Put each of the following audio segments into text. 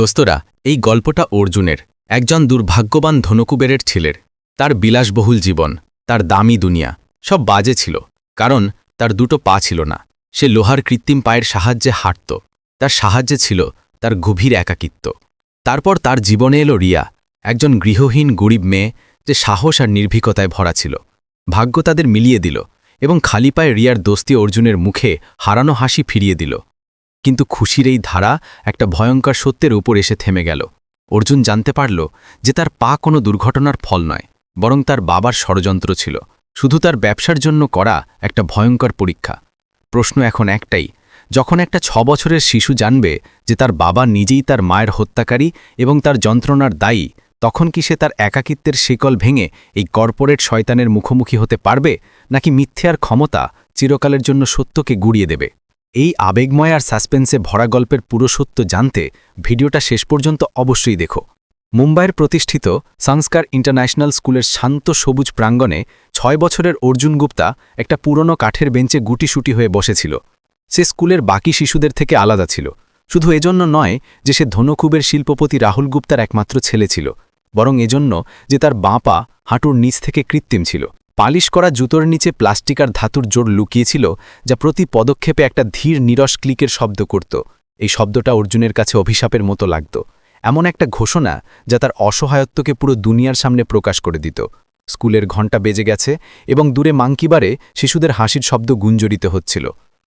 দোস্তরা, এই গল্পটা অর্জুনের, একজন দুর্ভাগ্যবান ধনকুবেরের ছেলের। তার বিলাসবহুল জীবন, তার দামি দুনিয়া, সব বাজে ছিল, কারণ তার দুটো পা ছিল না। সে লোহার কৃত্রিম পায়ের সাহায্যে হাঁটত, তার সাহায্যে ছিল তার গভীর একাকিত্ব। তারপর তার জীবনে এলো রিয়া, একজন গৃহহীন গরিব মেয়ে যে সাহস আর নির্ভীকতায় ভরা ছিল। ভাগ্য তাদের মিলিয়ে দিল এবং খালি পায়ে রিয়ার দোস্তি অর্জুনের মুখে হারানো হাসি ফিরিয়ে দিল। কিন্তু খুশির এই ধারা একটা ভয়ঙ্কর সত্যের উপর এসে থেমে গেল। অর্জুন জানতে পারল যে তার পা কোনো দুর্ঘটনার ফল নয়, বরং তার বাবার ষড়যন্ত্র ছিল। শুধু তার ব্যবসার জন্য করা একটা ভয়ঙ্কর পরীক্ষা। প্রশ্ন এখন একটাই, যখন একটা ছ বছরের শিশু জানবে যে তার বাবা নিজেই তার মায়ের হত্যাকারী এবং তার যন্ত্রণার দায়ী, তখন কি সে তার একাকিত্বের শিকল ভেঙে এই কর্পোরেট শয়তানের মুখোমুখি হতে পারবে, নাকি মিথ্যে আর ক্ষমতা চিরকালের জন্য সত্যকে গুড়িয়ে দেবে? এই আবেগময় আর সাসপেন্সে ভরা গল্পের পুরো সত্য জানতে ভিডিওটা শেষ পর্যন্ত অবশ্যই দেখো। মুম্বাইয়ের প্রতিষ্ঠিত সংস্কার ইন্টারন্যাশনাল স্কুলের শান্ত সবুজ প্রাঙ্গণে ছয় বছরের অর্জুন গুপ্তা একটা পুরনো কাঠের বেঞ্চে গুটিসুটি হয়ে বসেছিল। সে স্কুলের বাকি শিশুদের থেকে আলাদা ছিল। শুধু এজন্য নয় যে সে ধনকুবের শিল্পপতি রাহুল গুপ্তার একমাত্র ছেলে ছিল, বরং এজন্য যে তার বাঁ পা হাঁটুর নিচ থেকে কৃত্রিম ছিল। পালিশ করা জুতোর নিচে প্লাস্টিক আর ধাতুর জোর লুকিয়েছিল, যা প্রতি পদক্ষেপে একটা ধীর নিরস ক্লিকের শব্দ করত। এই শব্দটা অর্জুনের কাছে অভিশাপের মতো লাগত। এমন একটা ঘোষণা যা তার অসহায়ত্বকে পুরো দুনিয়ার সামনে প্রকাশ করে দিত। স্কুলের ঘণ্টা বেজে গেছে এবং দূরে মাংকিবারে শিশুদের হাসির শব্দ গুঞ্জরিত হচ্ছিল।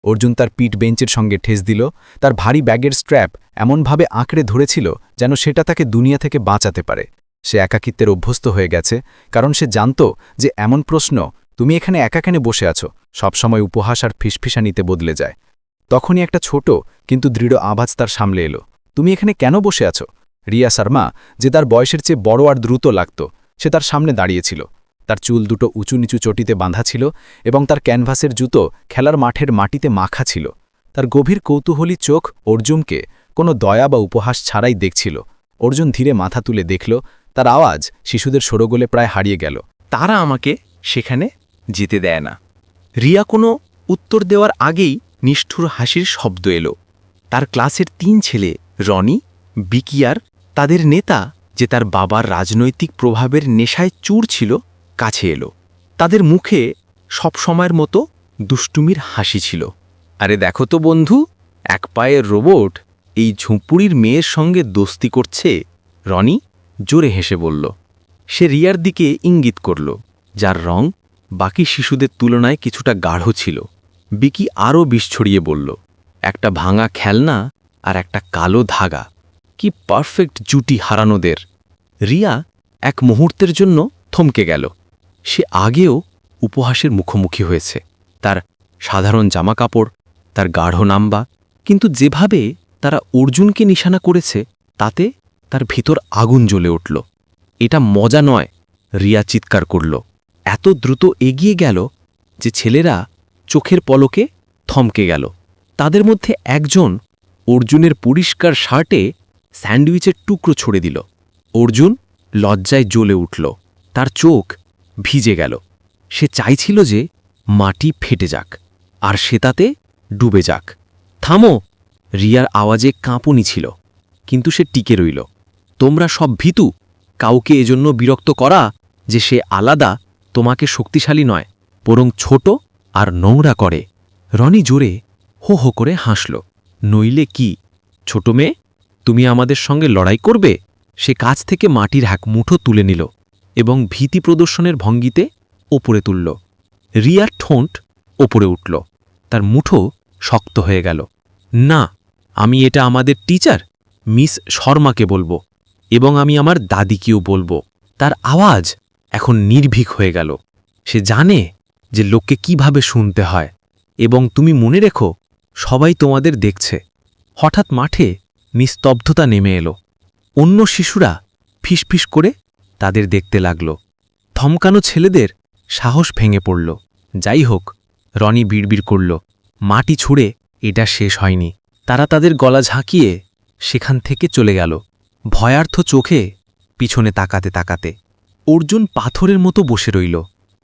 অর্জুন তার পিঠ বেঞ্চের সঙ্গে ঠেস দিল, তার ভারী ব্যাগের স্ট্র্যাপ এমনভাবে আঁকড়ে ধরেছিল যেন সেটা তাকে দুনিয়া থেকে বাঁচাতে পারে। সে একাকিত্বের অভ্যস্ত হয়ে গেছে, কারণ সে জানত যে এমন প্রশ্ন, তুমি এখানে একা কেন বসে আছো? সবসময় উপহাস আর ফিসফিসানিতে বদলে যায়। তখনই একটা ছোট, কিন্তু দৃঢ় আভাজ তার সামলে এলো। তুমি এখানে কেন বসে আছো? রিয়া শর্মা যে তার বয়সের চেয়ে বড় আর দ্রুত লাগত, সে তার সামনে দাঁড়িয়েছিল। তার চুল দুটো উঁচু নিচু চটিতে বাঁধা ছিল এবং তার ক্যানভাসের জুতো খেলার মাঠের মাটিতে মাখা ছিল। তার গভীর কৌতূহলী চোখ অর্জুনকে কোনো দয়া বা উপহাস ছাড়াই দেখছিল। অর্জুন ধীরে মাথা তুলে দেখল তার আওয়াজ শিশুদের সরগোলে প্রায় হারিয়ে গেল। তারা আমাকে সেখানে যেতে দেয় না। রিয়া কোনো উত্তর দেওয়ার আগেই নিষ্ঠুর হাসির শব্দ এলো। তার ক্লাসের তিন ছেলে, রনি বিকিয়ার তাদের নেতা যে তার বাবার রাজনৈতিক প্রভাবের নেশায় চুর ছিল, কাছে এলো। তাদের মুখে সব সময়ের মতো দুষ্টুমির হাসি ছিল। আরে দেখো তো বন্ধু, এক পায়ের রোবট এই ঝুঁপুড়ির মেয়ের সঙ্গে দোস্তি করছে রনি জোরে হেসে বলল, সে রিয়ার দিকে ইঙ্গিত করল, যার রং বাকি শিশুদের তুলনায় কিছুটা গাঢ় ছিল। বিকি আরও বিষ ছড়িয়ে বলল, একটা ভাঙা খেলনা আর একটা কালো ধাগা। কি পারফেক্ট জুটি হারানোদের। রিয়া এক মুহূর্তের জন্য থমকে গেল। সে আগেও উপহাসের মুখোমুখি হয়েছে। তার সাধারণ জামাকাপড়, তার গাঢ় নাম্বা, কিন্তু যেভাবে তারা অর্জুনকে নিশানা করেছে, তাতে তার ভিতর আগুন জ্বলে উঠল। এটা মজা নয়, রিয়া চিৎকার করল। এত দ্রুত এগিয়ে গেল যে ছেলেরা চোখের পলকে থমকে গেল। তাদের মধ্যে একজন অর্জুনের পরিষ্কার শার্টে স্যান্ডউইচের টুকরো ছড়ে দিল। অর্জুন লজ্জায় জ্বলে উঠল। তার চোখ ভিজে গেল। সে চাইছিল যে মাটি ফেটে যাক, আর সে তাতে ডুবে যাক। থামো! রিয়ার আওয়াজে কাঁপুনি ছিল, কিন্তু সে টিকে রইল। তোমরা সব ভীতু। কাউকে এজন্য বিরক্ত করা যে সে আলাদা, তোমাকে শক্তিশালী নয়, বরং ছোট আর নোংরা করে। রনি জোরে হো হো করে হাসল। নইলে কি? ছোট মেয়ে, তুমি আমাদের সঙ্গে লড়াই করবে? সে কাছ থেকে মাটির হাক মুঠো তুলে নিল এবং ভীতি প্রদর্শনের ভঙ্গিতে ওপরে তুলল। রিয়ার ঠোঁট ওপরে উঠল। তার মুঠো শক্ত হয়ে গেল। না, আমি এটা আমাদের টিচার, মিস শর্মাকে বলব। এবং আমি আমার দাদিকেও বলব। তার আওয়াজ এখন নির্ভীক হয়ে গেল। সে জানে যে লোককে কীভাবে শুনতে হয়। এবং তুমি মনে রেখো, সবাই তোমাদের দেখছে। হঠাৎ মাঠে নিস্তব্ধতা নেমে এলো। অন্য শিশুরা ফিসফিস করে তাদের দেখতে লাগল। থমকানো ছেলেদের সাহস ভেঙে পড়ল। যাই হোক, রনি বিড়বিড় করল, মাটি ছুঁড়ে এটা শেষ হয়নি। তারা তাদের গলা ঝাঁকিয়ে সেখান থেকে চলে গেল। ভয়ার্থ চোখে পিছনে তাকাতে তাকাতে অর্জুন পাথরের মতো বসে রইল।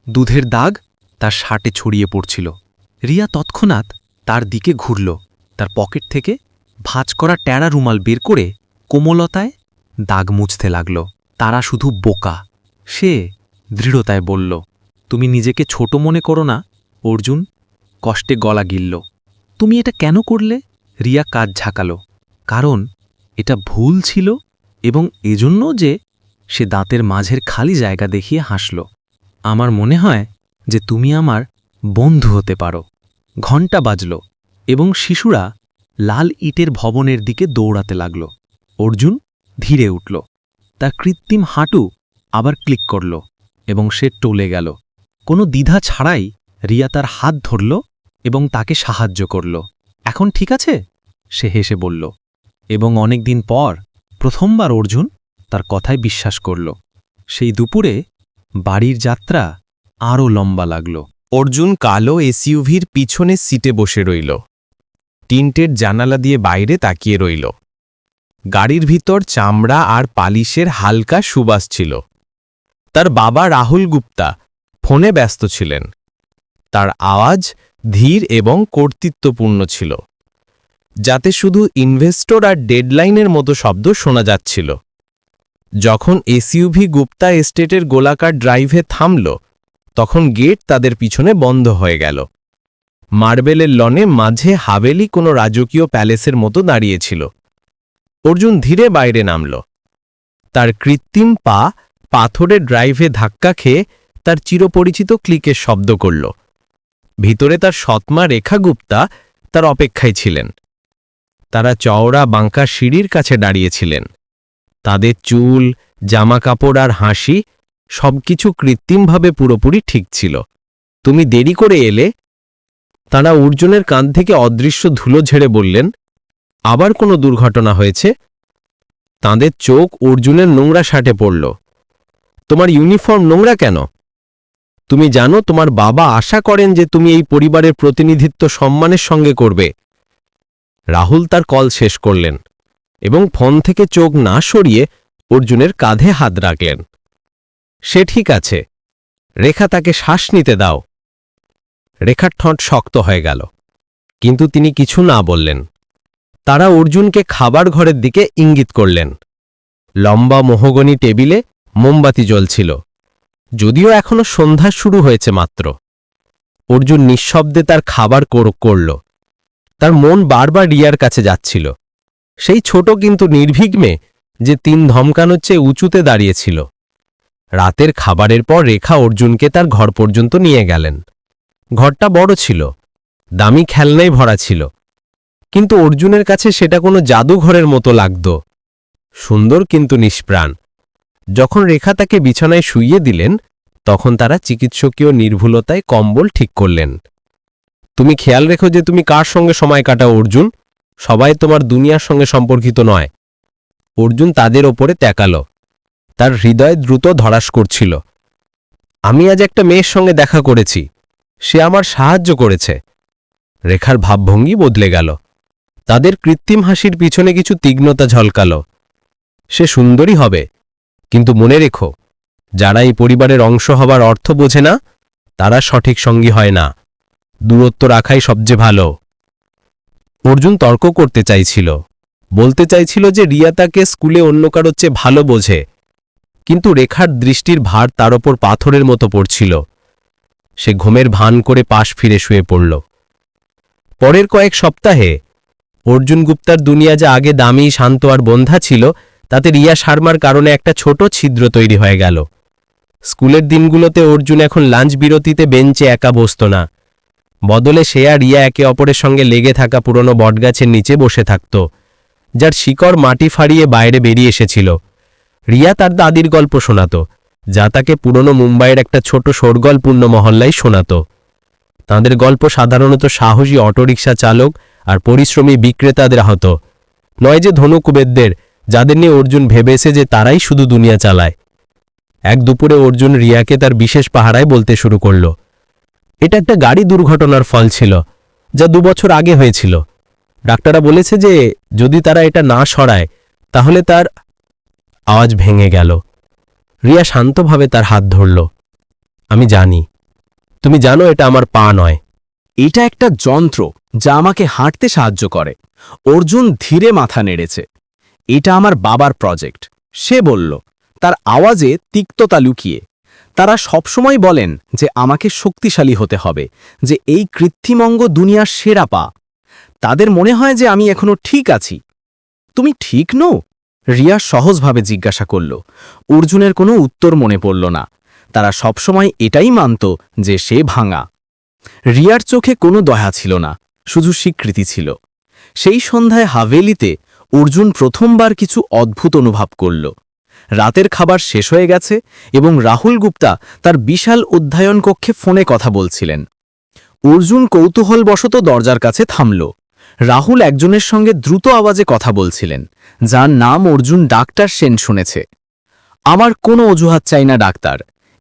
দুধের দাগ তার শার্টে ছড়িয়ে পড়ছিল। রিয়া তৎক্ষণাৎ তার দিকে ঘুরল। তার পকেট থেকে ভাঁজ করা ট্যাড়া রুমাল বের করে কোমলতায় দাগ মুছতে লাগল। তারা শুধু বোকা। সে দৃঢ়তায় বলল, তুমি নিজেকে ছোট মনে করো না, অর্জুন। কষ্টে গলা গিলল। তুমি এটা কেন করলে? রিয়া কাজ ঝাঁকালো। কারণ এটা ভুল ছিল এবং এজন্য যে সে দাঁতের মাঝের খালি জায়গা দেখিয়ে হাসল। আমার মনে হয় যে তুমি আমার বন্ধু হতে পারো। ঘণ্টা বাজল এবং শিশুরা লাল ইটের ভবনের দিকে দৌড়াতে লাগল। অর্জুন ধীরে উঠল। তার কৃত্রিম হাঁটু আবার ক্লিক করল এবং সে টলে গেল। কোনো দ্বিধা ছাড়াই রিয়া তার হাত ধরল এবং তাকে সাহায্য করল। এখন ঠিক আছে? সে হেসে বলল। এবং অনেকদিন পর প্রথমবার অর্জুন তার কথায় বিশ্বাস করল। সেই দুপুরে বাড়ির যাত্রা আরও লম্বা লাগল। অর্জুন কালো এসইউভির পিছনে সিটে বসে রইল। টিন্টের জানালা দিয়ে বাইরে তাকিয়ে রইল। গাড়ির ভিতর চামড়া আর পালিশের হালকা সুবাস ছিল। তার বাবা রাহুল গুপ্তা ফোনে ব্যস্ত ছিলেন। তার আওয়াজ ধীর এবং কর্তৃত্বপূর্ণ ছিল। যাতে শুধু ইনভেস্টর আর ডেডলাইনের মতো শব্দ শোনা যাচ্ছিল। যখন এসইউভি গুপ্তা এস্টেটের গোলাকার ড্রাইভে থামল, তখন গেট তাদের পিছনে বন্ধ হয়ে গেল। মার্বেলের লনে মাঝে হাভেলি কোনো রাজকীয় প্যালেসের মতো দাঁড়িয়েছিল। অর্জুন ধীরে বাইরে নামল। তার কৃত্রিম পা পাথরের ড্রাইভে ধাক্কা খেয়ে তার চিরপরিচিত ক্লিকের শব্দ করল। ভিতরে তার সৎমা রেখা গুপ্তা তার অপেক্ষায় ছিলেন। তারা চওড়া বাঁকা সিঁড়ির কাছে দাঁড়িয়েছিলেন। তাদের চুল, জামাকাপড় আর হাসি সবকিছু কৃত্রিমভাবে পুরোপুরি ঠিক ছিল। তুমি দেরি করে এলে? তারা অর্জুনের কান থেকে অদৃশ্য ধুলো ঝেড়ে বললেন, আবার কোনো দুর্ঘটনা হয়েছে? তাদের চোখ অর্জুনের নোংরা শার্টে পড়ল। তোমার ইউনিফর্ম নোংরা কেন? তুমি জানো, তোমার বাবা আশা করেন যে তুমি এই পরিবারের প্রতিনিধিত্ব সম্মানের সঙ্গে করবে। রাহুল তার কল শেষ করলেন এবং ফোন থেকে চোখ না সরিয়ে অর্জুনের কাঁধে হাত রাখলেন। সে ঠিক আছে। রেখা তাকে শ্বাস নিতে দাও। রেখার ঠোঁট শক্ত হয়ে গেল। কিন্তু তিনি কিছু না বললেন। তারা অর্জুনকে খাবার ঘরের দিকে ইঙ্গিত করলেন। লম্বা মোহগনি টেবিলে মোমবাতি জ্বলছিল। যদিও এখনও সন্ধ্যা শুরু হয়েছে মাত্র। অর্জুন নিঃশব্দে তার খাবার কোরক করল। তার মন বারবার রিয়ার কাছে যাচ্ছিল। সেই ছোট কিন্তু মেয়ে যে তিন ধমকানোর চেয়ে উঁচুতে দাঁড়িয়েছিল। রাতের খাবারের পর রেখা অর্জুনকে তার ঘর পর্যন্ত নিয়ে গেলেন। ঘরটা বড় ছিল, দামি খেলনাই ভরা ছিল। কিন্তু অর্জুনের কাছে সেটা কোনো জাদুঘরের মতো লাগত। সুন্দর কিন্তু নিষ্প্রাণ। যখন রেখা তাকে বিছানায় শুইয়ে দিলেন, তখন তারা চিকিৎসকীয় নির্ভুলতায় কম্বল ঠিক করলেন। তুমি খেয়াল রেখো যে তুমি কার সঙ্গে সময় কাটাও, অর্জুন? সবাই তোমার দুনিয়ার সঙ্গে সম্পর্কিত নয়। অর্জুন তাদের ওপরে ত্যাকাল। তার হৃদয় দ্রুত ধরাস করছিল। আমি আজ একটা মেয়ের সঙ্গে দেখা করেছি। সে আমার সাহায্য করেছে। রেখার ভাবভঙ্গি বদলে গেল। তাদের কৃত্রিম হাসির পিছনে কিছু তীক্ষ্ণতা ঝলকাল। সে সুন্দরী হবে। কিন্তু মনে রেখো, যারা এই পরিবারের অংশ হবার অর্থ বোঝে না, তারা সঠিক সঙ্গী হয় না। দূরত্ব রাখাই সবচেয়ে ভালো। অর্জুন তর্ক করতে চাইছিল। বলতে চাইছিল যে রিয়া তাকে স্কুলে অন্য কারোর চেয়ে ভালো বোঝে। কিন্তু রেখার দৃষ্টির ভার তার ওপর পাথরের মতো পড়ছিল। সে ঘুমের ভান করে পাশ ফিরে শুয়ে পড়ল। পরের কয়েক সপ্তাহে অর্জুন গুপ্তার দুনিয়া যা আগে দামি, শান্ত আর বন্ধা ছিল, তাতে রিয়া শর্মার কারণে একটা ছোট ছিদ্র তৈরি হয়ে গেল। স্কুলের দিনগুলোতে অর্জুন এখন লাঞ্চ বিরতিতে বেঞ্চে একা বসত না। বদলে সে আর রিয়া একে অপরের সঙ্গে লেগে থাকা পুরনো বটগাছের নিচে বসে থাকত, যার শিকড় মাটি ফাড়িয়ে বাইরে বেরিয়ে এসেছিল। রিয়া তার দাদির গল্প শোনাত, যা তাকে পুরনো মুম্বাইয়ের একটা ছোট শোরগলপূর্ণ মহল্লায় শোনাত। তাদের গল্প সাধারণত সাহসী অটোরিকশা চালক আর পরিশ্রমী বিক্রেতাদের হতো নয় যে ধনুকুবেদদের যাদের নিয়ে অর্জুন ভেবেছে যে তারাই শুধু দুনিয়া চালায়। এক দুপুরে অর্জুন রিয়াকে তার বিশেষ পাহারায় বলতে শুরু করল। এটা একটা গাড়ি দুর্ঘটনার ফল ছিল, যা দুবছর আগে হয়েছিল। ডাক্তাররা বলেছে যে, যদি তারা এটা না সরায়, তাহলে তার আওয়াজ ভেঙে গেল। রিয়া শান্তভাবে তার হাত ধরল। আমি জানি। তুমি জানো এটা আমার পা নয়। এটা একটা যন্ত্র যা আমাকে হাঁটতে সাহায্য করে। অর্জুন ধীরে মাথা নেড়েছে। এটা আমার বাবার প্রজেক্ট। সে বলল, তার আওয়াজে তিক্ততা লুকিয়ে। তারা সবসময় বলেন যে আমাকে শক্তিশালী হতে হবে, যে এই কৃত্রিমঙ্গ দুনিয়ার সেরা পা। তাদের মনে হয় যে আমি এখনও ঠিক আছি। তুমি ঠিক নো রিয়া সহজভাবে জিজ্ঞাসা করল। অর্জুনের কোনো উত্তর মনে পড়ল না। তারা সবসময় এটাই মানত যে সে ভাঙা। রিয়ার চোখে কোনো দয়া ছিল না, শুধু স্বীকৃতি ছিল। সেই সন্ধ্যায় হাভেলিতে অর্জুন প্রথমবার কিছু অদ্ভুত অনুভব করল। রাতের খাবার শেষ হয়ে গেছে এবং রাহুল গুপ্তা তার বিশাল অধ্যয়ন কক্ষে ফোনে কথা বলছিলেন। অর্জুন কৌতূহলবশত দরজার কাছে থামল। রাহুল একজনের সঙ্গে দ্রুত আওয়াজে কথা বলছিলেন, যার নাম অর্জুন ডাক্তার সেন শুনেছে। আমার কোনো অজুহাত চাই না, ডাক্তার।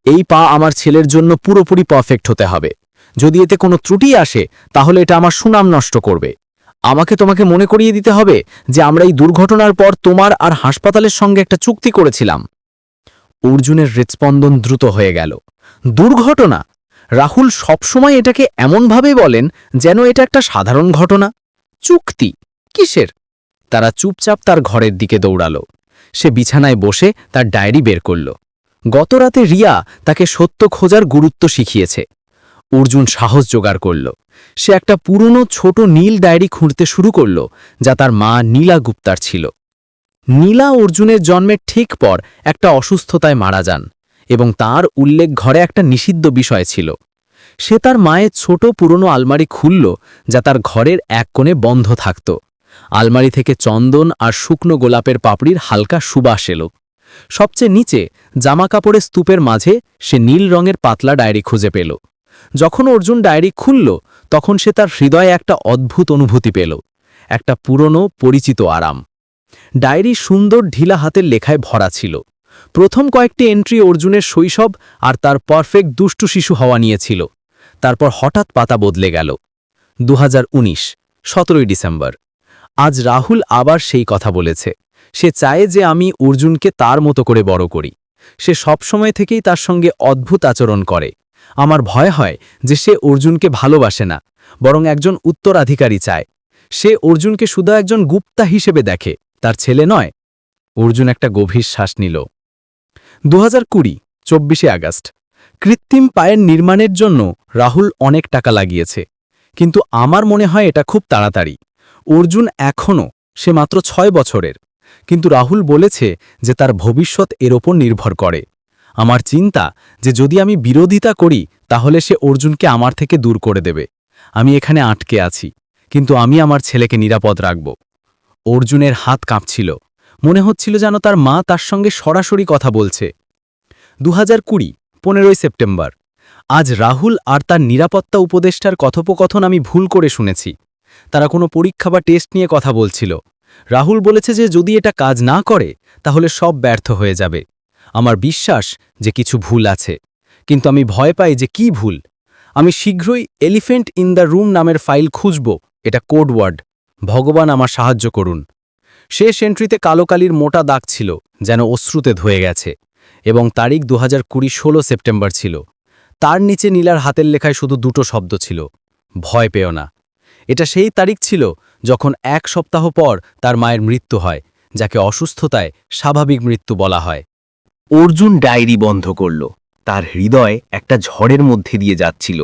এই পা আমার ছেলের জন্য পুরোপুরি পারফেক্ট হতে হবে। যদি এতে কোনো ত্রুটি আসে, তাহলে এটা আমার সুনাম নষ্ট করবে। আমাকে তোমাকে মনে করিয়ে দিতে হবে যে আমরা এই দুর্ঘটনার পর তোমার আর হাসপাতালের সঙ্গে একটা চুক্তি করেছিলাম। অর্জুনের হৃৎস্পন্দন দ্রুত হয়ে গেল। দুর্ঘটনা? রাহুল সবসময় এটাকে এমনভাবে বলেন যেন এটা একটা সাধারণ ঘটনা। চুক্তি? কিসের? তারা চুপচাপ তার ঘরের দিকে দৌড়াল। সে বিছানায় বসে তার ডায়েরি বের করল। গতরাতে রিয়া তাকে সত্য খোঁজার গুরুত্ব শিখিয়েছে। অর্জুন সাহস জোগাড় করল। সে একটা পুরনো ছোট নীল ডায়েরি খুঁড়তে শুরু করল, যা তার মা নীলা গুপ্তার ছিল। নীলা অর্জুনের জন্মের ঠিক পর একটা অসুস্থতায় মারা যান এবং তার উল্লেখ ঘরে একটা নিষিদ্ধ বিষয় ছিল। সে তার মায়ের ছোট পুরনো আলমারি খুলল, যা তার ঘরের এক কোণে বন্ধ থাকত। আলমারি থেকে চন্দন আর শুকনো গোলাপের পাপড়ির হালকা সুবাস এলো। সবচেয়ে নিচে জামাকাপড়ের স্তূপের মাঝে সে নীল রঙের পাতলা ডায়েরি খুঁজে পেল। যখন অর্জুন ডায়েরি খুলল, তখন সে তার হৃদয়ে একটা অদ্ভুত অনুভূতি পেল, একটা পুরনো, পরিচিত আরাম। ডায়েরি সুন্দর ঢিলা হাতের লেখায় ভরা ছিল। প্রথম কয়েকটি এন্ট্রি অর্জুনের শৈশব আর তার পারফেক্ট দুষ্টু শিশু হওয়া নিয়েছিল তারপর হঠাৎ পাতা বদলে গেল। দু হাজার ডিসেম্বর। আজ রাহুল আবার সেই কথা বলেছে। সে চায় যে আমি অর্জুনকে তার মতো করে বড় করি। সে সবসময় থেকেই তার সঙ্গে অদ্ভুত আচরণ করে। আমার ভয় হয় যে সে অর্জুনকে ভালোবাসে না, বরং একজন উত্তরাধিকারী চায়। সে অর্জুনকে শুধু একজন গুপ্তা হিসেবে দেখে, তার ছেলে নয়। অর্জুন একটা গভীর শ্বাস নিল। দু হাজার কুড়ি, চব্বিশে আগস্ট। কৃত্রিম পায়ের নির্মাণের জন্য রাহুল অনেক টাকা লাগিয়েছে, কিন্তু আমার মনে হয় এটা খুব তাড়াতাড়ি। অর্জুন এখনও সে মাত্র ছয় বছরের, কিন্তু রাহুল বলেছে যে তার ভবিষ্যৎ এর ওপর নির্ভর করে। আমার চিন্তা যে যদি আমি বিরোধিতা করি, তাহলে সে অর্জুনকে আমার থেকে দূর করে দেবে। আমি এখানে আটকে আছি, কিন্তু আমি আমার ছেলেকে নিরাপদ রাখব। অর্জুনের হাত কাঁপছিল। মনে হচ্ছিল যেন তার মা তার সঙ্গে সরাসরি কথা বলছে। দু হাজার কুড়ি, পনেরোই সেপ্টেম্বর। আজ রাহুল আর তার নিরাপত্তা উপদেষ্টার কথোপকথন আমি ভুল করে শুনেছি। তারা কোনো পরীক্ষা বা টেস্ট নিয়ে কথা বলছিল। রাহুল বলেছে যে যদি এটা কাজ না করে, তাহলে সব ব্যর্থ হয়ে যাবে। আমার বিশ্বাস যে কিছু ভুল আছে। কিন্তু আমি ভয় পাই যে কি ভুল। আমি শীঘ্রই এলিফেন্ট ইন দ্য রুম নামের ফাইল খুঁজব, এটা কোড ওয়ার্ড। ভগবান আমার সাহায্য করুন। শেষ এন্ট্রিতে কালো কালির মোটা দাগ ছিল, যেন অশ্রুতে ধুয়ে গেছে, এবং তারিখ দু হাজার কুড়ি ষোলো সেপ্টেম্বর ছিল। তার নিচে নীলার হাতের লেখায় শুধু দুটো শব্দ ছিল, ভয় পেও না। এটা সেই তারিখ ছিল যখন এক সপ্তাহ পর তার মায়ের মৃত্যু হয়, যাকে অসুস্থতায় স্বাভাবিক মৃত্যু বলা হয়। অর্জুন ডায়েরি বন্ধ করল। তার হৃদয় একটা ঝড়ের মধ্যে দিয়ে যাচ্ছিল।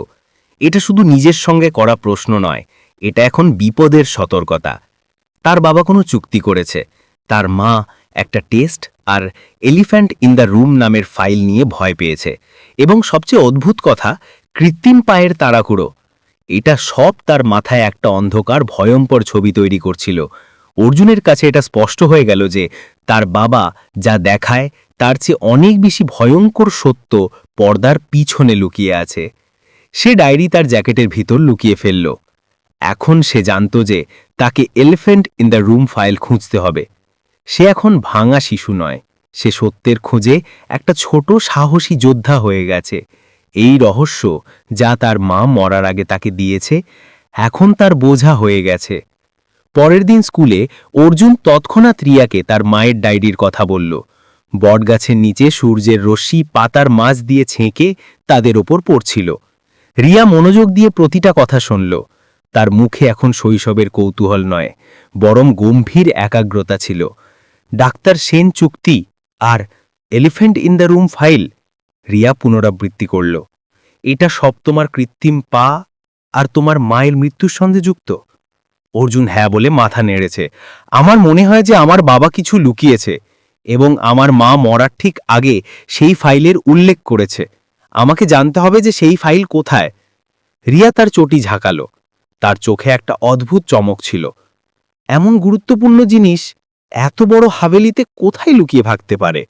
এটা শুধু নিজের সঙ্গে করা প্রশ্ন নয়, এটা এখন বিপদের সতর্কতা। তার বাবা কোনো চুক্তি করেছে। তার মা একটা টেস্ট আর এলিফ্যান্ট ইন দ্য রুম নামের ফাইল নিয়ে ভয় পেয়েছে। এবং সবচেয়ে অদ্ভুত কথা, কৃত্রিম পায়ের তাড়াকুড়ো। এটা সব তার মাথায় একটা অন্ধকার, ভয়ঙ্কর ছবি তৈরি করছিল। অর্জুনের কাছে এটা স্পষ্ট হয়ে গেল যে তার বাবা যা দেখায়, তার চেয়ে অনেক বেশি ভয়ঙ্কর সত্য পর্দার পিছনে লুকিয়ে আছে। সে ডায়েরি তার জ্যাকেটের ভিতর লুকিয়ে ফেলল। এখন সে জানত যে তাকে elephant in the room file খুঁজতে হবে। সে এখন ভাঙা শিশু নয়। সে সত্যের খোঁজে একটা ছোট সাহসী যোদ্ধা হয়ে গেছে। এই রহস্য যা তার মা মরার আগে তাকে দিয়েছে, এখন তার বোঝা হয়ে গেছে। পরের দিন স্কুলে অর্জুন তৎক্ষণাৎ রিয়াকে তার মায়ের ডায়েরির কথা বলল। বটগাছের নিচে সূর্যের রশ্মি পাতার মাঝ দিয়ে ছেঁকে তাদের ওপর পড়ছিল। রিয়া মনোযোগ দিয়ে প্রতিটা কথা শুনল। তার মুখে এখন শৈশবের কৌতূহল নয়, বরং গম্ভীর একাগ্রতা ছিল। ডাক্তার সেন চুক্তি আর elephant in the room file Riya পুনরাবৃত্তি করল। এটা সব তোমার কৃত্রিম পা আর তোমার মায়ের মৃত্যুর সঙ্গে যুক্ত অর্জুন হ্যাঁ বলে মাথা নেড়েছে। আমার মনে হয় যে আমার বাবা কিছু লুকিয়েছে এবং আমার মা মরার ঠিক আগে সেই ফাইলের উল্লেখ করেছে। আমাকে জানতে হবে যে সেই ফাইল কোথায়। রিয়া তার চটি ঝাঁকালো। তার চোখে একটা অদ্ভুত চমক ছিল। এমন গুরুত্বপূর্ণ জিনিস এত বড় হাভেলিতে কোথায় লুকিয়ে ভাগতে পারে?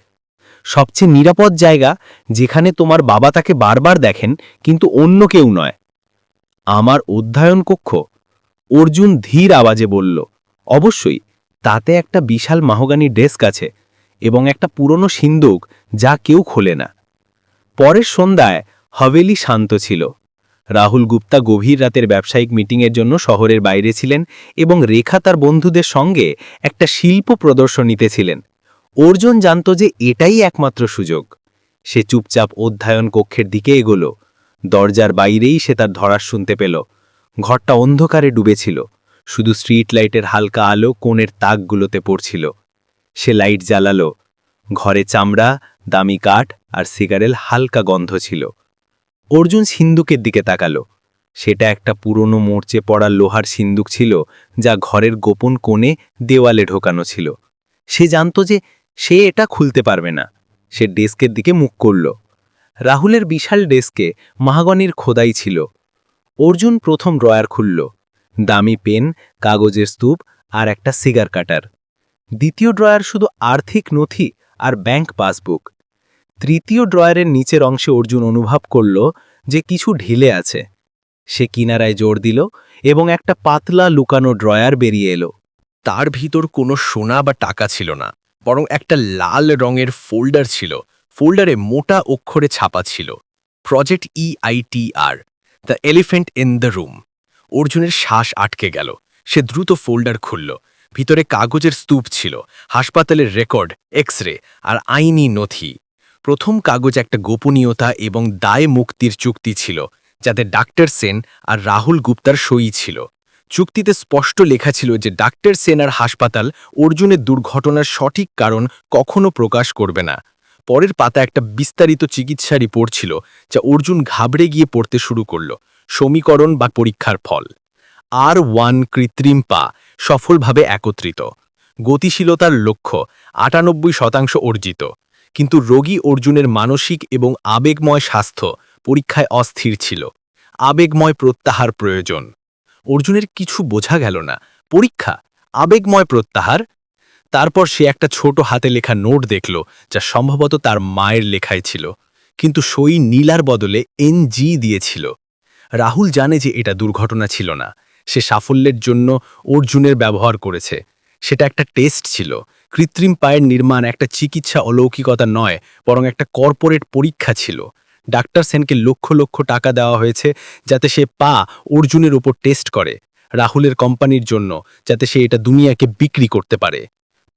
সবচেয়ে নিরাপদ জায়গা যেখানে তোমার বাবা তাকে বারবার দেখেন কিন্তু অন্য কেউ নয়। আমার অধ্যয়ন কক্ষ অর্জুন ধীর আওয়াজে বলল, অবশ্যই, তাতে একটা বিশাল মাহগানি ডেস্ক আছে এবং একটা পুরনো সিন্দুক যা কেউ খোলে না। পরের সন্ধ্যায় হভেলি শান্ত ছিল। রাহুল গুপ্তা গভীর রাতের ব্যবসায়িক মিটিংয়ের জন্য শহরের বাইরে ছিলেন এবং রেখা তার বন্ধুদের সঙ্গে একটা শিল্প প্রদর্শনীতে ছিলেন। অর্জুন জানত যে এটাই একমাত্র সুযোগ। সে চুপচাপ অধ্যয়ন কক্ষের দিকে এগোল। দরজার বাইরেই সে তার ধরার শুনতে পেল। ঘরটা অন্ধকারে ডুবেছিল। শুধু স্ট্রিট লাইটের হালকা আলো কোণের তাকগুলোতে পড়ছিল। সে লাইট জ্বালালো। ঘরে চামড়া, দামি কাঠ আর সিগারেল হালকা গন্ধ ছিল। অর্জুন সিন্দুকের দিকে তাকালো। সেটা একটা পুরনো মোর্চে পড়া লোহার সিন্দুক ছিল, যা ঘরের গোপন কোণে দেওয়ালে ঢোকানো ছিল। সে জানত যে সে এটা খুলতে পারবে না। সে ডেস্কের দিকে মুখ করল। রাহুলের বিশাল ডেস্কে মাহাগনির খোদাই ছিল। অর্জুন প্রথম ড্রয়ার খুলল। দামি পেন, কাগজের স্তূপ আর একটা সিগার কাটার। দ্বিতীয় ড্রয়ার শুধু আর্থিক নথি আর ব্যাংক পাসবুক। তৃতীয় ড্রয়ারের নিচের অংশে অর্জুন অনুভব করল যে কিছু ঢিলে আছে। সে কিনারায় জোর দিল এবং একটা পাতলা লুকানো ড্রয়ার বেরিয়ে এলো। তার ভিতর কোনো সোনা বা টাকা ছিল না, বরং একটা লাল রঙের ফোল্ডার ছিল। ফোল্ডারে মোটা অক্ষরে ছাপা ছিল। Project E EITR the elephant in the room. অর্জুনের শ্বাস আটকে গেল। সে দ্রুত ফোল্ডার খুলল। ভিতরে কাগজের স্তূপ ছিল, হাসপাতালের রেকর্ড এক্স রে আর আইনি নথি। প্রথম কাগজ একটা গোপনীয়তা এবং দায় মুক্তির চুক্তি ছিল, যাতে ডাক্তার সেন আর রাহুল গুপ্তার সই ছিল। চুক্তিতে স্পষ্ট লেখা ছিল যে ডাক্তার সেন আর হাসপাতাল অর্জুনের দুর্ঘটনার সঠিক কারণ কখনো প্রকাশ করবে না। পরের পাতা একটা বিস্তারিত চিকিৎসা রিপোর্ট ছিল, যা অর্জুন ঘাবড়ে গিয়ে পড়তে শুরু করল, সমীকরণ বা পরীক্ষার ফল। আর ওয়ান কৃত্রিম পা সফলভাবে একত্রিত। গতিশীলতার লক্ষ্য, আটানব্বই শতাংশ অর্জিত। কিন্তু রোগী অর্জুনের মানসিক এবং আবেগময় স্বাস্থ্য পরীক্ষায় অস্থির ছিল। আবেগময় প্রত্যাহার প্রয়োজন। অর্জুনের কিছু বোঝা গেল না। পরীক্ষা, আবেগময় প্রত্যাহার তারপর সে একটা ছোট হাতে লেখা নোট দেখল, যা সম্ভবত তার মায়ের লেখায় ছিল, কিন্তু সই নীলার বদলে এনজি দিয়েছিল। রাহুল জানে যে এটা দুর্ঘটনা ছিল না। সে সাফল্যের জন্য অর্জুনের ব্যবহার করেছে। সেটা একটা টেস্ট ছিল। কৃত্রিম পায়ের নির্মাণ একটা চিকিৎসা অলৌকিকতা নয়, বরং একটা কর্পোরেট পরীক্ষা ছিল। ডাক্তার সেনকে লক্ষ লক্ষ টাকা দেওয়া হয়েছে যাতে সে পা অর্জুনের উপর টেস্ট করে, রাহুলের কোম্পানির জন্য, যাতে সে এটা দুনিয়াকে বিক্রি করতে পারে।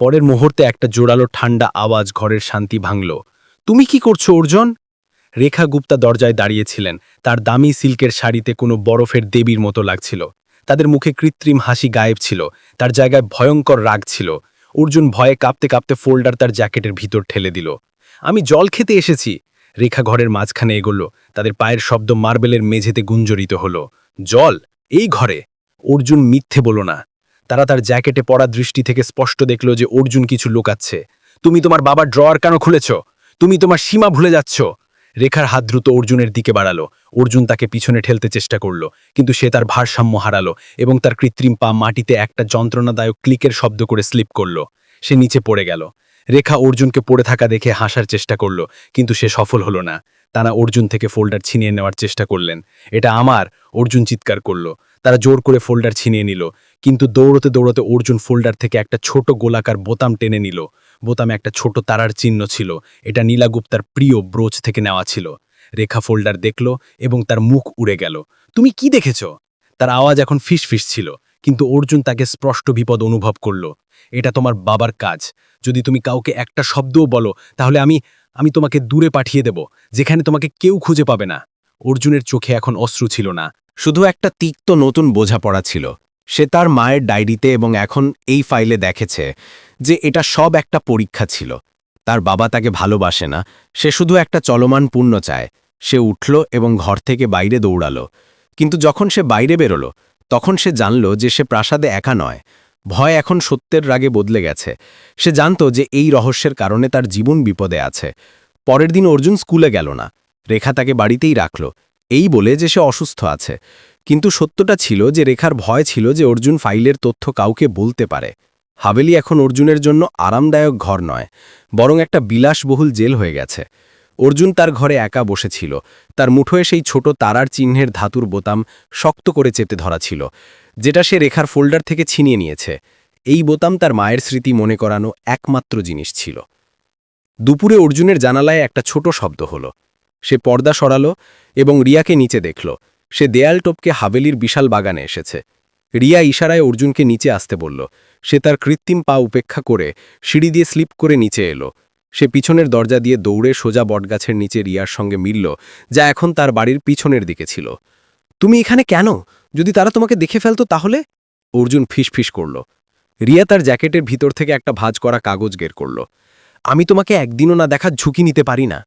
পরের মুহূর্তে একটা জোরালো ঠান্ডা আওয়াজ ঘরের শান্তি ভাঙল। তুমি কি করছ, অর্জুন? রেখা গুপ্তা দরজায় দাঁড়িয়েছিলেন। তার দামি সিল্কের শাড়িতে কোনো বরফের দেবীর মতো লাগছিল। তাদের মুখে কৃত্রিম হাসি গায়েব ছিল। তার জায়গায় ভয়ঙ্কর রাগ ছিল। অর্জুন ভয়ে কাঁপতে কাঁপতে ফোল্ডার তার জ্যাকেটের ভিতর ঠেলে দিল। আমি জল খেতে এসেছি। রেখা ঘরের মাঝখানে এগোল। তাদের পায়ের শব্দ মার্বেলের মেঝেতে গুঞ্জরিত হল। জল? এই ঘরে? অর্জুন মিথ্যে বলো না। তারা তার জ্যাকেটে পড়া দৃষ্টি থেকে স্পষ্ট দেখল যে অর্জুন কিছু লুকাচ্ছে। তুমি তোমার বাবার ড্রয়ার কেন খুলেছ? তুমি তোমার সীমা ভুলে যাচ্ছ। রেখার হাত দ্রুত অর্জুনের দিকে বাড়ালো। অর্জুন তাকে পিছনে ঠেলতে চেষ্টা করল, কিন্তু সে তার ভারসাম্য হারালো এবং তার কৃত্রিম পা মাটিতে একটা যন্ত্রণাদায়ক ক্লিকের শব্দ করে স্লিপ করল। সে নিচে পড়ে গেল। রেখা অর্জুনকে পড়ে থাকা দেখে হাসার চেষ্টা করল, কিন্তু সে সফল হলো না। তারা অর্জুন থেকে ফোল্ডার ছিনিয়ে নেওয়ার চেষ্টা করলেন। এটা আমার, অর্জুন চিৎকার করল। তারা জোর করে ফোল্ডার ছিনিয়ে নিল। কিন্তু দৌড়তে দৌড়তে অর্জুন ফোল্ডার থেকে একটা ছোট গোলাকার বোতাম টেনে নিল। বোতামে একটা ছোট তারার চিহ্ন ছিল। এটা নীলাগুপ্তার প্রিয় ব্রোচ থেকে নেওয়া ছিল। রেখা ফোল্ডার দেখল এবং তার মুখ উড়ে গেল। তুমি কি দেখেছ? তার আওয়াজ এখন ফিস ফিস ছিল, কিন্তু অর্জুন তাকে স্পষ্ট বিপদ অনুভব করল। এটা তোমার বাবার কাজ। যদি তুমি কাউকে একটা শব্দও বলো, তাহলে আমি আমি তোমাকে দূরে পাঠিয়ে দেব, যেখানে তোমাকে কেউ খুঁজে পাবে না। অর্জুনের চোখে এখন অশ্রু ছিল না। শুধু একটা তিক্ত নতুন বোঝাপড়া ছিল। সে তার মায়ের ডায়েরিতে এবং এখন এই ফাইলে দেখেছে যে এটা সব একটা পরীক্ষা ছিল। তার বাবা তাকে ভালোবাসে না, সে শুধু একটা চলমান পূর্ণ চায়। সে উঠল এবং ঘর থেকে বাইরে দৌড়ালো। কিন্তু যখন সে বাইরে বেরোলো, তখন সে জানল যে সে প্রাসাদে একা নয়। ভয় এখন সত্যের রাগে বদলে গেছে। সে জানত যে এই রহস্যের কারণে তার জীবন বিপদে আছে। পরের দিন অর্জুন স্কুলে গেল না। রেখা তাকে বাড়িতেই রাখল। এই বলে যে সে অসুস্থ আছে। কিন্তু সত্যটা ছিল যে রেখার ভয় ছিল যে অর্জুন ফাইলের তথ্য কাউকে বলতে পারে। হাভেলি এখন অর্জুনের জন্য আরামদায়ক ঘর নয়, বরং একটা বিলাসবহুল জেল হয়ে গেছে। অর্জুন তার ঘরে একা বসেছিল। তার মুঠোয় সেই ছোট তারার চিহ্নের ধাতুর বোতাম শক্ত করে চেপে ধরা ছিল, যেটা সে রেখার ফোল্ডার থেকে ছিনিয়ে নিয়েছে। এই বোতাম তার মায়ের স্মৃতি মনে করানো একমাত্র জিনিস ছিল। দুপুরে অর্জুনের জানালায় একটা ছোট শব্দ হলো। সে পর্দা সরালো এবং রিয়াকে নিচে দেখল। সে দেয়াল টপকে হাভেলির বিশাল বাগানে এসেছে। রিয়া ইশারায় অর্জুনকে নিচে আসতে বলল। সে তার কৃত্রিম পা উপেক্ষা করে সিঁড়ি দিয়ে স্লিপ করে নিচে এলো। সে পিছনের দরজা দিয়ে দৌড়ে সোজা বটগাছের নিচে রিয়ার সঙ্গে মিলল, যা এখন তার বাড়ির পিছনের দিকে ছিল। তুমি এখানে কেন? যদি তারা তোমাকে দেখে ফেলতো তাহলে? অর্জুন ফিসফিস করল। রিয়া তার জ্যাকেটের ভিতর থেকে একটা ভাঁজ করা কাগজ বের করল। আমি তোমাকে একদিনও না দেখার ঝুঁকি নিতে পারি না।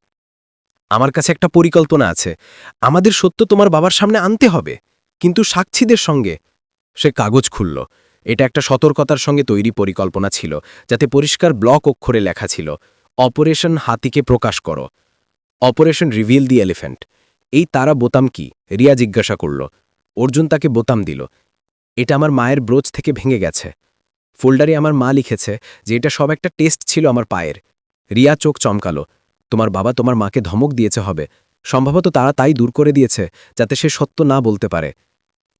আমার কাছে একটা পরিকল্পনা আছে। আমাদের সত্য তোমার বাবার সামনে আনতে হবে। কিন্তু সাক্ষীদের সঙ্গে সে কাগজ খুলল। এটা একটা সতর্কতার সঙ্গে তৈরি পরিকল্পনা ছিল, যাতে পরিষ্কার ব্লক অক্ষরে লেখা ছিল, অপারেশন হাতিকে প্রকাশ করো। Operation reveal the elephant. এই তারা বোতাম কি? রিয়া জিজ্ঞাসা করল। অর্জুন তাকে বোতাম দিল। এটা আমার মায়ের ব্রোচ থেকে ভেঙে গেছে। ফোল্ডারে আমার মা লিখেছে যে এটা সব একটা টেস্ট ছিল আমার পায়ের। রিয়া চোখ চমকালো। তোমার বাবা তোমার মাকে ধমক দিয়েছে হবে। সম্ভবত তারা তাই দূর করে দিয়েছে, যাতে সে সত্য না বলতে পারে।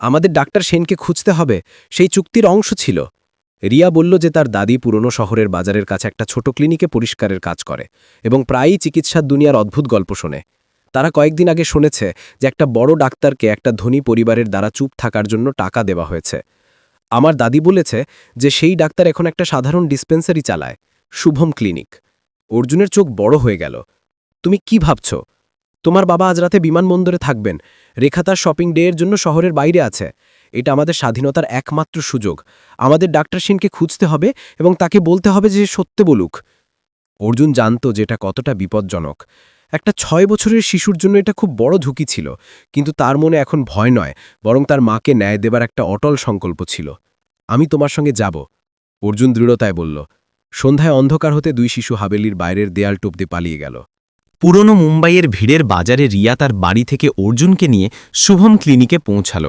আমাদের ডাক্তার সেনকে খুঁজতে হবে, সেই চুক্তির অংশ ছিল। রিয়া বলল যে তার দাদি পুরনো শহরের বাজারের কাছে একটা ছোট ক্লিনিকে পরিষ্কারের কাজ করে এবং প্রায়ই চিকিৎসার দুনিয়ার অদ্ভুত গল্প শোনে। তারা কয়েকদিন আগে শুনেছে যে একটা বড় ডাক্তারকে একটা ধনী পরিবারের দ্বারা চুপ থাকার জন্য টাকা দেওয়া হয়েছে। আমার দাদি বলেছে যে সেই ডাক্তার এখন একটা সাধারণ ডিসপেন্সারি চালায়, শুভম ক্লিনিক। অর্জুনের চোখ বড় হয়ে গেল। তুমি কি ভাবছ? তোমার বাবা আজ রাতে বিমানবন্দরে থাকবেন। রেখা তার শপিং ডে এর জন্য শহরের বাইরে আছে। এটা আমাদের স্বাধীনতার একমাত্র সুযোগ। আমাদের ডাক্তার সেনকে খুঁজতে হবে এবং তাকে বলতে হবে যে সত্যি বলুক। অর্জুন জানত যে এটা কতটা বিপজ্জনক। একটা ছয় বছরের শিশুর জন্য এটা খুব বড় ঝুঁকি ছিল। কিন্তু তার মনে এখন ভয় নয়, বরং তার মাকে ন্যায় দেবার একটা অটল সংকল্প ছিল। আমি তোমার সঙ্গে যাব, অর্জুন দৃঢ়তায় বলল। সন্ধ্যায় অন্ধকার হতে দুই শিশু হাবেলির বাইরের দেয়াল টপদে পালিয়ে গেল। পুরনো মুম্বাইয়ের ভিড়ের বাজারে রিয়া তার বাড়ি থেকে অর্জুনকে নিয়ে শুভম ক্লিনিকে পৌঁছাল।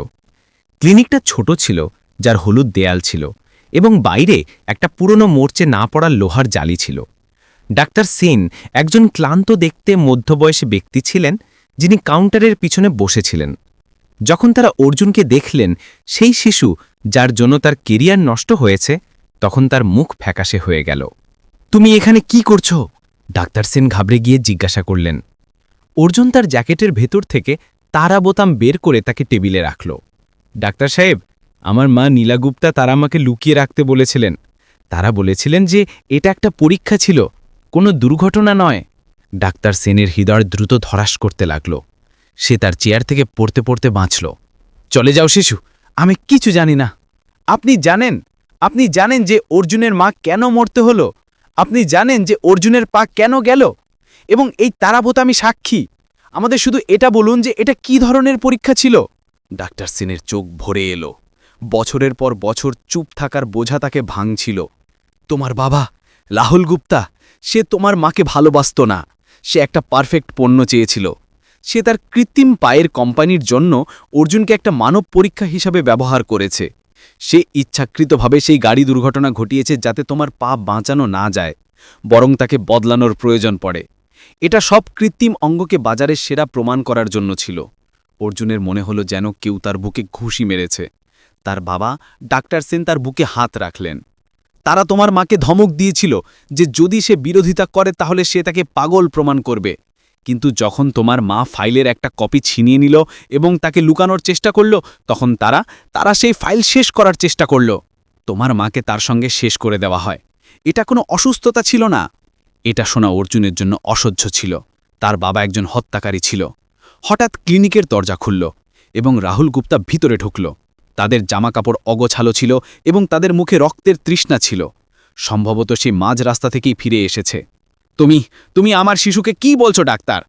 ক্লিনিকটা ছোট ছিল, যার হলুদ দেয়াল ছিল এবং বাইরে একটা পুরনো মোর্চে না পড়ার লোহার জালি ছিল। ডাক্তার সেন একজন ক্লান্ত দেখতে মধ্যবয়সী ব্যক্তি ছিলেন, যিনি কাউন্টারের পিছনে বসেছিলেন। যখন তারা অর্জুনকে দেখলেন, সেই শিশু, যার জন্য তার কেরিয়ার নষ্ট হয়েছে তখন তার মুখ ফ্যাকাশে হয়ে গেল। তুমি এখানে কি করছ? ডাক্তার সেন ঘাবড়ে গিয়ে জিজ্ঞাসা করলেন। অর্জুন তার জ্যাকেটের ভেতর থেকে তারা বোতাম বের করে তাকে টেবিলে রাখল। ডাক্তার সাহেব, আমার মা নীলাগুপ্তা তারা আমাকে লুকিয়ে রাখতে বলেছিলেন। তারা বলেছিলেন যে এটা একটা পরীক্ষা ছিল, কোনো দুর্ঘটনা নয়। ডাক্তার সেনের হৃদয় দ্রুত ধরাস করতে লাগল। সে তার চেয়ার থেকে পড়তে পড়তে বাঁচল। চলে যাও শিশু, আমি কিছু জানি না। আপনি জানেন আপনি জানেন যে অর্জুনের মা কেন মরতে হলো? আপনি জানেন যে অর্জুনের পা কেন গেল? এবং এই তারাবোত আমি সাক্ষী। আমাদের শুধু এটা বলুন যে এটা কি ধরনের পরীক্ষা ছিল? ডাক্তার সেনের চোখ ভরে এলো। বছরের পর বছর চুপ থাকার বোঝা তাকে ভাঙছিল। তোমার বাবা রাহুল গুপ্তা, সে তোমার মাকে ভালোবাসত না। সে একটা পারফেক্ট পণ্য চেয়েছিল। সে তার কৃত্রিম পায়ের কোম্পানির জন্য অর্জুনকে একটা মানব পরীক্ষা হিসাবে ব্যবহার করেছে। সে ইচ্ছাকৃতভাবে সেই গাড়ি দুর্ঘটনা ঘটিয়েছে যাতে তোমার পা বাঁচানো না যায়, বরং তাকে বদলানোর প্রয়োজন পড়ে। এটা সব কৃত্রিম অঙ্গকে বাজারের সেরা প্রমাণ করার জন্য ছিল। অর্জুনের মনে হলো যেন কেউ তার বুকে ঘুষি মেরেছে। তার বাবা, ডাক্তার সেন তার বুকে হাত রাখলেন। তারা তোমার মাকে ধমক দিয়েছিল যে যদি সে বিরোধিতা করে তাহলে সে তাকে পাগল প্রমাণ করবে। কিন্তু যখন তোমার মা ফাইলের একটা কপি ছিনিয়ে নিল এবং তাকে লুকানোর চেষ্টা করল, তখন তারা তারা সেই ফাইল শেষ করার চেষ্টা করল। তোমার মাকে তার সঙ্গে শেষ করে দেওয়া হয়। এটা কোনো অসুস্থতা ছিল না। এটা শোনা অর্জুনের জন্য অসহ্য ছিল। তার বাবা একজন হত্যাকারী ছিল। হঠাৎ ক্লিনিকের দরজা খুলল এবং রাহুল গুপ্তা ভিতরে ঢুকল। তাদের জামাকাপড় অগোছালো ছিল এবং তাদের মুখে রক্তের তৃষ্ণা ছিল। সম্ভবত সে মাঝ রাস্তা থেকেই ফিরে এসেছে। তুমি তুমি আমার শিশুকে কি বলছো, ডাক্তার?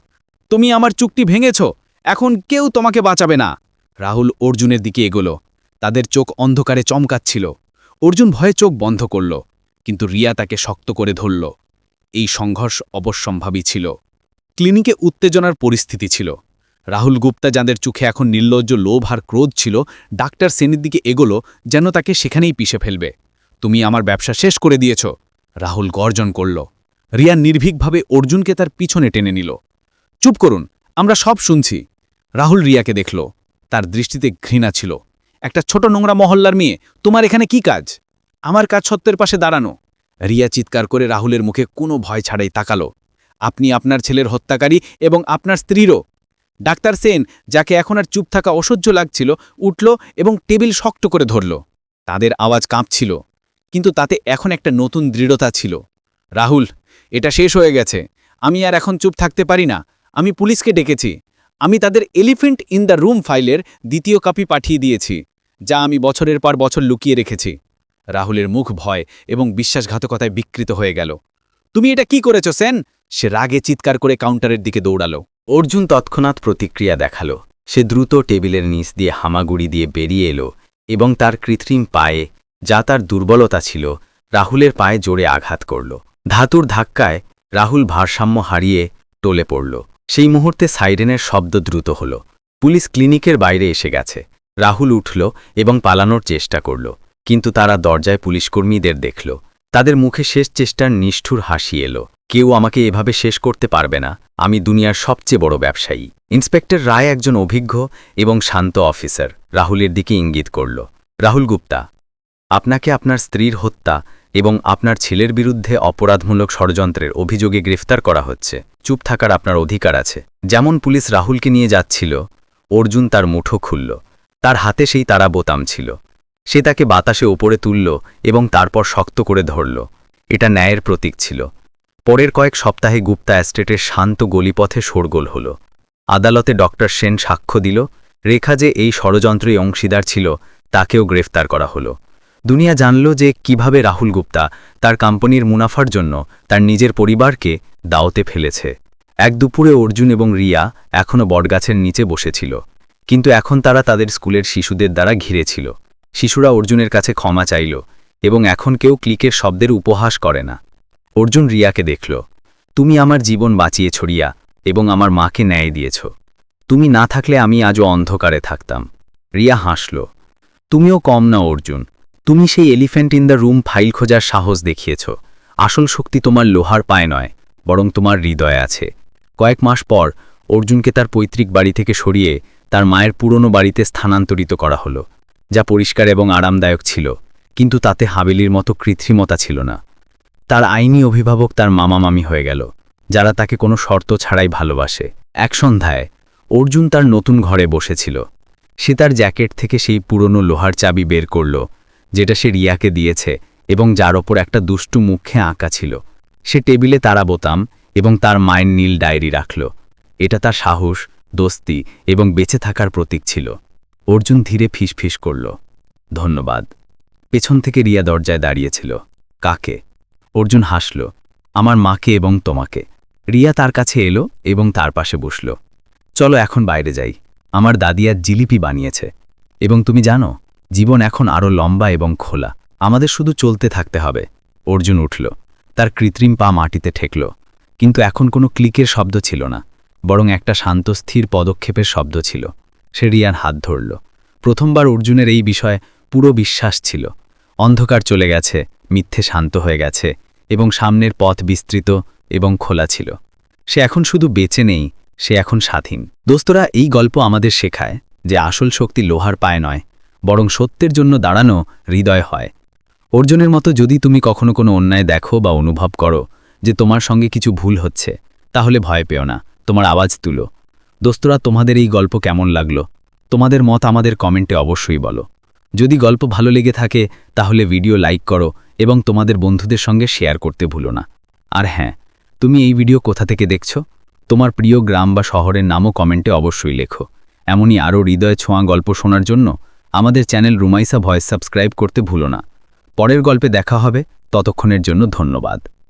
তুমি আমার চুক্তি ভেঙেছ, এখন কেউ তোমাকে বাঁচাবে না। রাহুল অর্জুনের দিকে এগোলো। তাদের চোখ অন্ধকারে চমকাচ্ছিল। অর্জুন ভয়ে চোখ বন্ধ করল, কিন্তু রিয়া তাকে শক্ত করে ধরল। এই সংঘর্ষ অবশ্যম্ভাবী ছিল। ক্লিনিকে উত্তেজনার পরিস্থিতি ছিল। রাহুল গুপ্তা যাদের চোখে এখন নির্লজ্জ লোভ আর ক্রোধ ছিল, ডাক্তার সেনের দিকে এগোলো যেন তাকে সেখানেই পিষে ফেলবে। তুমি আমার ব্যবসা শেষ করে দিয়েছ। রাহুল গর্জন করল রিয়া নির্ভীকভাবে অর্জুনকে তার পিছনে টেনে নিল। চুপ করুন, আমরা সব শুনছি। রাহুল রিয়াকে দেখল। তার দৃষ্টিতে ঘৃণা ছিল। একটা ছোট নোংরা মহল্লার মেয়ে, তোমার এখানে কি কাজ? আমার কাজ সত্যের পাশে দাঁড়ানো। রিয়া চিৎকার করে রাহুলের মুখে কোনো ভয় ছাড়াই তাকালো। আপনি আপনার ছেলের হত্যাকারী এবং আপনার স্ত্রীরও। ডাক্তার সেন, যাকে এখন আর চুপ থাকা অসহ্য লাগছিল, উঠল এবং টেবিল শক্ত করে ধরল। তাদের আওয়াজ কাঁপছিল, কিন্তু তাতে এখন একটা নতুন দৃঢ়তা ছিল। রাহুল এটা শেষ হয়ে গেছে। আমি আর এখন চুপ থাকতে পারি না। আমি পুলিশকে ডেকেছি। আমি তাদের এলিফেন্ট ইন দ্য রুম ফাইলের দ্বিতীয় কপি পাঠিয়ে দিয়েছি, যা আমি বছরের পর বছর লুকিয়ে রেখেছি। রাহুলের মুখ ভয় এবং বিশ্বাসঘাতকতায় বিকৃত হয়ে গেল। তুমি এটা কি করেছ, সেন? সে রাগে চিৎকার করে কাউন্টারের দিকে দৌড়ালো। অর্জুন তৎক্ষণাৎ প্রতিক্রিয়া দেখাল। সে দ্রুত টেবিলের নিচ দিয়ে হামাগুড়ি দিয়ে বেরিয়ে এলো এবং তার কৃত্রিম পায়ে, যা তার দুর্বলতা ছিল, রাহুলের পায়ে জোরে আঘাত করল। ধাতুর ধাক্কায় রাহুল ভারসাম্য হারিয়ে টলে পড়ল। সেই মুহূর্তে সাইরেনের শব্দ দ্রুত হল। পুলিশ ক্লিনিকের বাইরে এসে গেছে। রাহুল উঠল এবং পালানোর চেষ্টা করল, কিন্তু তারা দরজায় পুলিশকর্মীদের দেখল। তাদের মুখে শেষ চেষ্টার নিষ্ঠুর হাসি এলো। কেউ আমাকে এভাবে শেষ করতে পারবে না। আমি দুনিয়ার সবচেয়ে বড় ব্যবসায়ী। ইন্সপেক্টর রায় একজন অভিজ্ঞ এবং শান্ত অফিসার। রাহুলের দিকে ইঙ্গিত করল, রাহুল গুপ্তা, আপনাকে আপনার স্ত্রীর হত্যা এবং আপনার ছেলের বিরুদ্ধে অপরাধমূলক ষড়যন্ত্রের অভিযোগে গ্রেফতার করা হচ্ছে। চুপ থাকার আপনার অধিকার আছে। যেমন পুলিশ রাহুলকে নিয়ে যাচ্ছিল, অর্জুন তার মুঠো খুলল। তার হাতে সেই তারা বোতাম ছিল। সে তাকে বাতাসে ওপরে তুলল এবং তারপর শক্ত করে ধরল। এটা ন্যায়ের প্রতীক ছিল। পরের কয়েক সপ্তাহে গুপ্তা এস্টেটের শান্ত গলিপথে শোরগোল হল। আদালতে ডক্টর সেন সাক্ষ্য দিল, রেখা যে এই ষড়যন্ত্রে অংশীদার ছিল, তাকেও গ্রেফতার করা হলো। দুনিয়া জানল যে কীভাবে রাহুল গুপ্তা তার কোম্পানির মুনাফার জন্য তার নিজের পরিবারকে দাওতে ফেলেছে। এক দুপুরে অর্জুন এবং রিয়া এখনও বটগাছের নিচে বসেছিল, কিন্তু এখন তারা তাদের স্কুলের শিশুদের দ্বারা ঘিরেছিল শিশুরা অর্জুনের কাছে ক্ষমা চাইল এবং এখন কেউ ক্লিকের শব্দের উপহাস করে না। অর্জুন রিয়াকে দেখল, তুমি আমার জীবন বাঁচিয়ে ছড়িয়া এবং আমার মাকে ন্যায় দিয়েছ। তুমি না থাকলে আমি আজও অন্ধকারে থাকতাম। রিয়া হাসল, তুমিও কম না অর্জুন তুমি সেই elephant in the room file খোঁজার সাহস দেখিয়েছ। আসল শক্তি তোমার লোহার পায় নয়, বরং তোমার হৃদয়ে আছে। কয়েক মাস পর অর্জুনকে তার পৈতৃক বাড়ি থেকে সরিয়ে তার মায়ের পুরনো বাড়িতে স্থানান্তরিত করা হলো, যা পরিষ্কার এবং আরামদায়ক ছিল, কিন্তু তাতে হাবেলির মতো কৃত্রিমতা ছিল না। তার আইনি অভিভাবক তার মামা মামি হয়ে গেল, যারা তাকে কোনো শর্ত ছাড়াই ভালোবাসে। এক সন্ধ্যায় অর্জুন তার নতুন ঘরে বসেছিল। সে তার জ্যাকেট থেকে সেই পুরনো লোহার চাবি বের করল যেটা সে রিয়াকে দিয়েছে এবং যার ওপর একটা দুষ্টু মুখে আঁকা ছিল। সে টেবিলে তারা বোতাম এবং তার মায়ের নীল ডায়েরি রাখল। এটা তার সাহস, দোস্তি এবং বেঁচে থাকার প্রতীক ছিল। অর্জুন ধীরে ফিসফিস করল, ধন্যবাদ। পেছন থেকে রিয়া দরজায় দাঁড়িয়েছিল। কাকে? অর্জুন হাসল, আমার মাকে এবং তোমাকে। রিয়া তার কাছে এলো এবং তার পাশে বসল, চলো এখন বাইরে যাই। আমার দাদিয়া জিলিপি বানিয়েছে। এবং তুমি জানো জীবন এখন আরও লম্বা এবং খোলা। আমাদের শুধু চলতে থাকতে হবে। অর্জুন উঠল। তার কৃত্রিম পা মাটিতে ঠেকল। কিন্তু এখন কোনো ক্লিকের শব্দ ছিল না, বরং একটা শান্ত, স্থির পদক্ষেপের শব্দ ছিল। সে রিয়ার হাত ধরল। প্রথমবার অর্জুনের এই বিষয়ে পুরো বিশ্বাস ছিল। অন্ধকার চলে গেছে, মিথ্যে শান্ত হয়ে গেছে, এবং সামনের পথ বিস্তৃত এবং খোলা ছিল। সে এখন শুধু বেঁচে নেই, সে এখন স্বাধীন। দোস্তরা, এই গল্প আমাদের শেখায় যে আসল শক্তি লোহার পায় নয় বরং সত্যের জন্য দাঁড়ানো হৃদয় হয়। অর্জুনের মতো যদি তুমি কখনো কোনো অন্যায় দেখো বা অনুভব করো যে তোমার সঙ্গে কিছু ভুল হচ্ছে, তাহলে ভয় পেও না, তোমার আওয়াজ তুলো। দোস্তরা, তোমাদের এই গল্প কেমন লাগল? তোমাদের মত আমাদের কমেন্টে অবশ্যই বলো। যদি গল্প ভালো লেগে থাকে, তাহলে ভিডিও লাইক করো এবং তোমাদের বন্ধুদের সঙ্গে শেয়ার করতে ভুলো না। আর হ্যাঁ তুমি এই ভিডিও কোথা থেকে দেখছ? তোমার প্রিয় গ্রাম বা শহরের নামও কমেন্টে অবশ্যই লেখো। এমনই আরও হৃদয় ছোঁয়া গল্প শোনার জন্য আমাদের চ্যানেল রুমাইসা ভয়েস সাবস্ক্রাইব করতে ভুলো না। পরের গল্পে দেখা হবে। ততক্ষণের জন্য ধন্যবাদ।